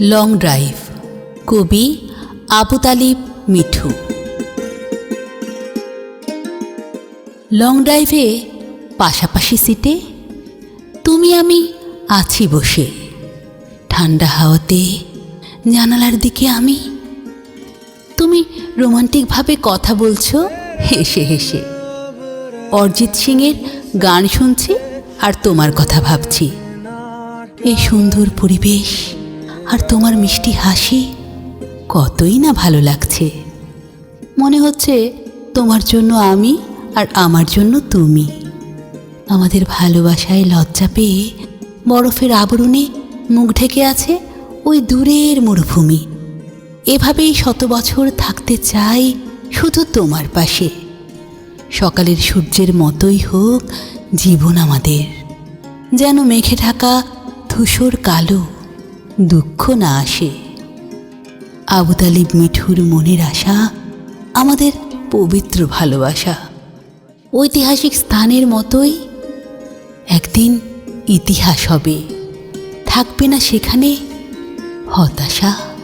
Long drive কবি Abu Talib Mithu. Long ড্রাইভে পাশাপাশি সিটে তুমি আমি আছি বসে। ঠান্ডা হাওয়াতে জানালার দিকে আমি। তুমি রোমান্টিকভাবে কথা বলছো, হেসে হেসে। অরিজিৎ সিংয়ের গান শুনছি আর তোমার কথা ভাবছি। এই সুন্দর পরিবেশ আর তোমার মিষ্টি হাসি কতই না ভালো লাগছে। মনে হচ্ছে তোমার জন্য আমি আর আমার জন্য তুমি। আমাদের ভালোবাসায় লজ্জা পেয়ে বরফের আবরণে মুখ ঢেকে আছে ওই দূরের মরুভূমি। এভাবেই শত বছর থাকতে চাই শুধু তোমার পাশে। সকালের সূর্যের মতোই হোক জীবন আমাদের। যেন মেঘে ঢাকা ধূসর কালো দুঃখ না আসে। আবুতালিব মিঠুর মনের আশা, আমাদের পবিত্র ভালোবাসা। ঐতিহাসিক স্থানের মতোই একদিন ইতিহাস হবে। থাকবে না সেখানে হতাশা।